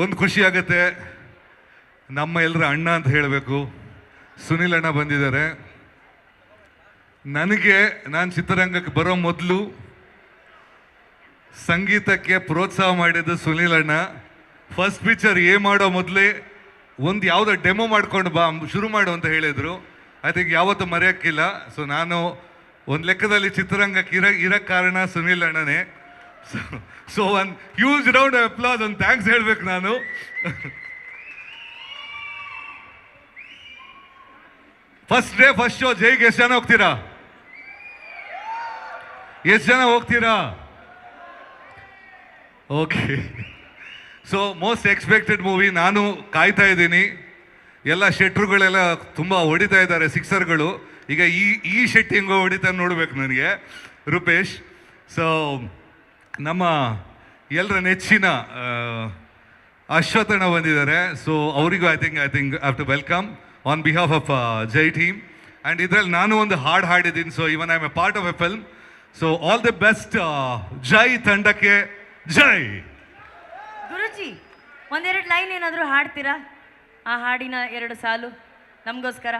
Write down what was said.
ಒಂದು ಖುಷಿ ಆಗುತ್ತೆ. ನಮ್ಮ ಎಲ್ಲರ ಅಣ್ಣ ಅಂತ ಹೇಳಬೇಕು. ಸುನಿಲ್ ಅಣ್ಣ ಬಂದಿದ್ದಾರೆ. ನನಗೆ ನಾನು ಚಿತ್ರರಂಗಕ್ಕೆ ಬರೋ ಮೊದಲು ಸಂಗೀತಕ್ಕೆ ಪ್ರೋತ್ಸಾಹ ಮಾಡಿದ್ದು ಸುನಿಲ್ ಅಣ್ಣ. ಫಸ್ಟ್ ಪಿಕ್ಚರ್ ಏ ಮಾಡೋ ಮೊದಲೇ ಒಂದು ಯಾವುದೋ ಡೆಮೋ ಮಾಡ್ಕೊಂಡು ಬಾ, ಶುರು ಮಾಡು ಅಂತ ಹೇಳಿದರು. ಐ ಥಿಂಕ್ ಯಾವತ್ತೂ ಮರೆಯೋಕ್ಕಿಲ್ಲ. ಸೊ ನಾನು ಒಂದು ಲೆಕ್ಕದಲ್ಲಿ ಚಿತ್ರರಂಗಕ್ಕೆ ಇರ ಇರೋ ಕಾರಣ ಸುನಿಲ್ ಅಣ್ಣನೇ. ಸೊ ಒಂದು ಹ್ಯೂಜ್ ರೌಂಡ್ ಅಪ್ಲಾಸ್ ಒಂದು ಥ್ಯಾಂಕ್ಸ್ ಹೇಳ್ಬೇಕು ನಾನು. ಫಸ್ಟ್ ಡೇ ಫಸ್ಟ್ ಶೋ ಜೈಗೆ ಎಷ್ಟು ಜನ ಹೋಗ್ತೀರಾ? ಎಷ್ಟು ಜನ ಹೋಗ್ತೀರಾ? Okay so most expected movie ನಾನು ಕಾಯ್ತಾ ಇದ್ದೀನಿ. ಎಲ್ಲ ಶೆಟ್ರುಗಳೆಲ್ಲ ತುಂಬ ಹೊಡಿತಾ ಇದ್ದಾರೆ, ಸಿಕ್ಸರ್ಗಳು. ಈಗ ಈ ಈ ಶೆಟ್ ಹೆಂಗೋ ಹೊಡಿತಾ ನೋಡ್ಬೇಕು ನನಗೆ, ರೂಪೇಶ್. ಸೊ ನಮ್ಮ ಎಲ್ಲರ ನೆಚ್ಚಿನ ಅಶ್ವಥಣ್ಣ ಬಂದಿದ್ದಾರೆ. ಸೊ ಅವರಿಗೂ I think I think have to welcome on behalf of Jai team and ಇದರಲ್ಲಿ ನಾನು ಒಂದು ಹಾಡು ಹಾಡಿದ್ದೀನಿ. So even I am a part of a film so all the best Jai ತಂಡಕ್ಕೆ. ಜೈ ಗುರುಜಿ, ಒಂದೆರಡು ಲೈನ್ ಏನಾದರೂ ಹಾಡ್ತೀರಾ? ಆ ಹಾಡಿನ ಎರಡು ಸಾಲು. ನಮಗೋಸ್ಕರ.